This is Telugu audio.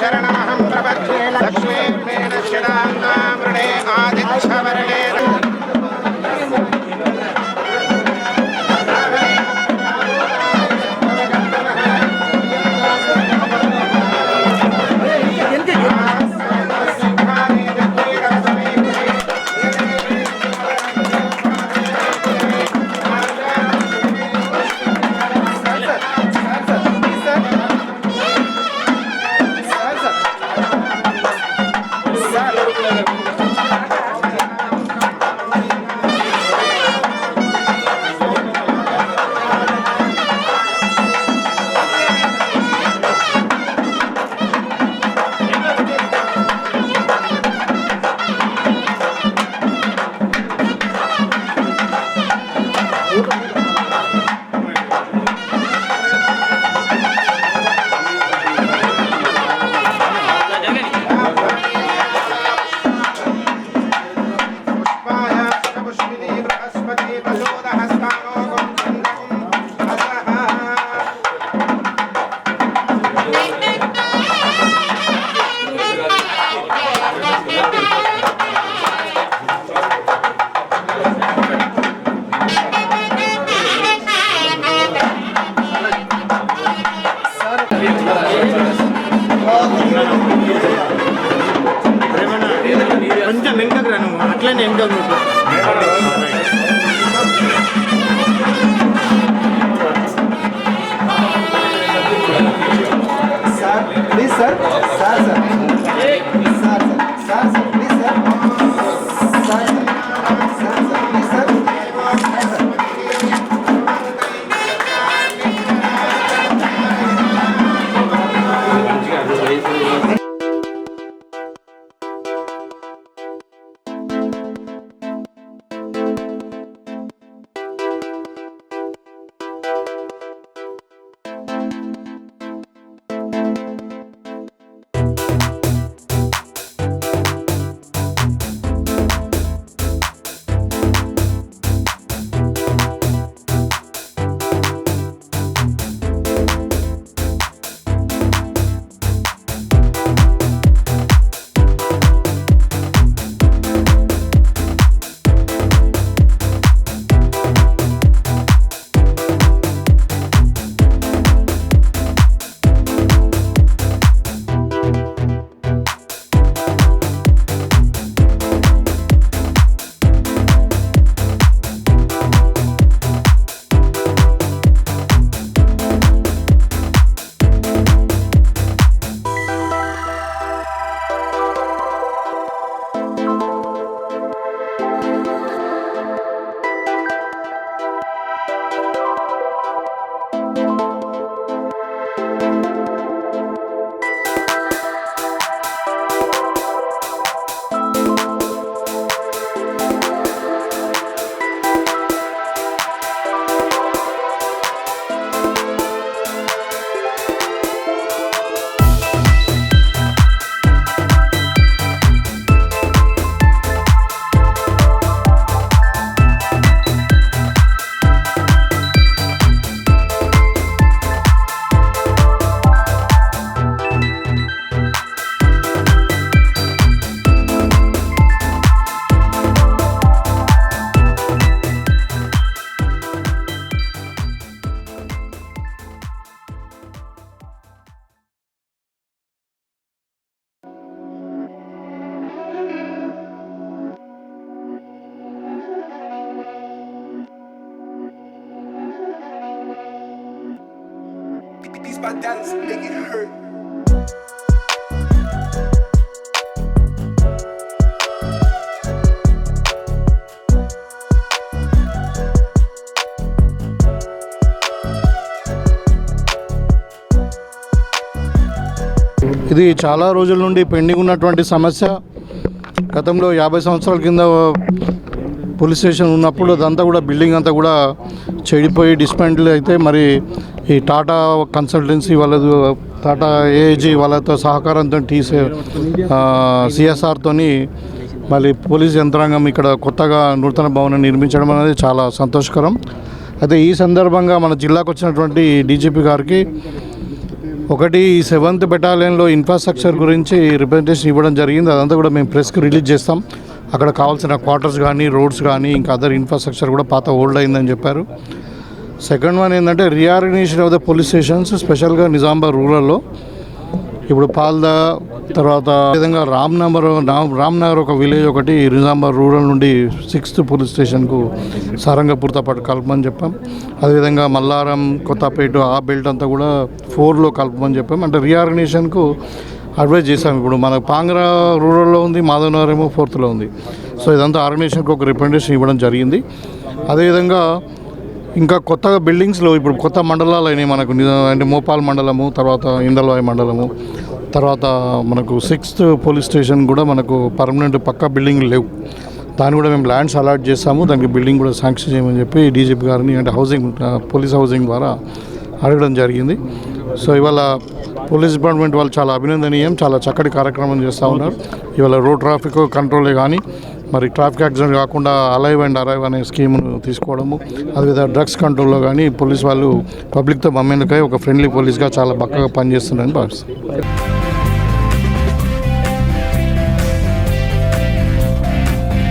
శరణమహం ప్రపద్యే లక్ష్మీర్మేణ శరాన్నామృణే ఆదిత్యవర్ణే కొంచెం వెనుకకు రా నువ్వు. అట్లనే నువ్వు sir please sir. Sir sir. Sir sir by dance make it hurt. ఇది చాలా రోజుల నుండి పెండింగ్ ఉన్నటువంటి సమస్య గతంలో యాభై సంవత్సరాల కింద పోలీస్ స్టేషన్ ఉన్నప్పుడు అదంతా కూడా బిల్డింగ్ అంతా కూడా చెడిపోయి డిస్మెంటిల్ అయితే మరి ఈ టాటా కన్సల్టెన్సీ వాళ్ళది టాటా ఏజీ వాళ్ళతో సహకారంతో టీసీ సిఎస్ఆర్తోని మళ్ళీ పోలీస్ యంత్రాంగం ఇక్కడ కొత్తగా నూతన భవనం నిర్మించడం అనేది చాలా సంతోషకరం. అయితే ఈ సందర్భంగా మన జిల్లాకు వచ్చినటువంటి డీజీపీ గారికి ఒకటి ఈ సెవెంత్ బెటాలియన్లో ఇన్ఫ్రాస్ట్రక్చర్ గురించి రిప్రజెంటేషన్ ఇవ్వడం జరిగింది. అదంతా కూడా మేము ప్రెస్కి రిలీజ్ చేస్తాం. అక్కడ కావాల్సిన క్వార్టర్స్ కానీ రోడ్స్ కానీ ఇంకా అదర్ ఇన్ఫ్రాస్ట్రక్చర్ కూడా పాత ఓల్డ్ అయిందని చెప్పారు. సెకండ్ వన్ ఏంటంటే reorganisation of the police stations స్పెషల్గా నిజామాబాద్ రూరల్లో. ఇప్పుడు పాల్దా తర్వాత విధంగా రామ్నగర్ రామ్నగర్ రామ్ ఒక విలేజ్ ఒకటి నిజామాబాద్ రూరల్ నుండి సిక్స్త్ పోలీస్ స్టేషన్కు సారంగపూర్తో పాటు కలపమని చెప్పాం. అదేవిధంగా మల్లారం కొత్తపేట ఆ బెల్ట్ అంతా కూడా ఫోర్లో కలపమని చెప్పాం. అంటే రీఆర్గనైజేషన్కు అడ్వైజ్ చేశాం. ఇప్పుడు మన పాంగ్రా రూరల్లో ఉంది మాధవనగర్ ఏమో ఫోర్త్లో ఉంది. సో ఇదంతా ఆర్గనైజేషన్కి ఒక రిప్రజెంటేషన్ ఇవ్వడం జరిగింది. అదేవిధంగా ఇంకా కొత్తగా బిల్డింగ్స్లో ఇప్పుడు కొత్త మండలాలు అయినాయి మనకు. అంటే మోపాల్ మండలము తర్వాత ఇందల్వాయి మండలము తర్వాత మనకు సిక్స్త్ పోలీస్ స్టేషన్ కూడా మనకు పర్మనెంట్ పక్కా బిల్డింగ్ లేవు. దాన్ని కూడా మేము ల్యాండ్స్ అలాట్ చేస్తాము దానికి బిల్డింగ్ కూడా శాంక్షన్ చేయమని చెప్పి డీజీపీ గారిని అంటే హౌసింగ్ పోలీస్ హౌసింగ్ ద్వారా అడగడం జరిగింది. సో ఇవాళ పోలీస్ డిపార్ట్మెంట్ వాళ్ళు చాలా అభినందనీయం చాలా చక్కటి కార్యక్రమం చేస్తూ ఉన్నారు. ఇవాళ రోడ్ ట్రాఫిక్ కంట్రోలే కానీ మరి ట్రాఫిక్ యాక్సిడెంట్ కాకుండా అలైవ్ అండ్ అరైవ్ అనే స్కీమ్ను తీసుకోవడము అదేవిధంగా డ్రగ్స్ కంట్రోల్లో కానీ పోలీస్ వాళ్ళు పబ్లిక్తో మమ్మేందుకై ఒక ఫ్రెండ్లీ పోలీస్గా చాలా బక్కగా పనిచేస్తున్నారని భావిస్తాను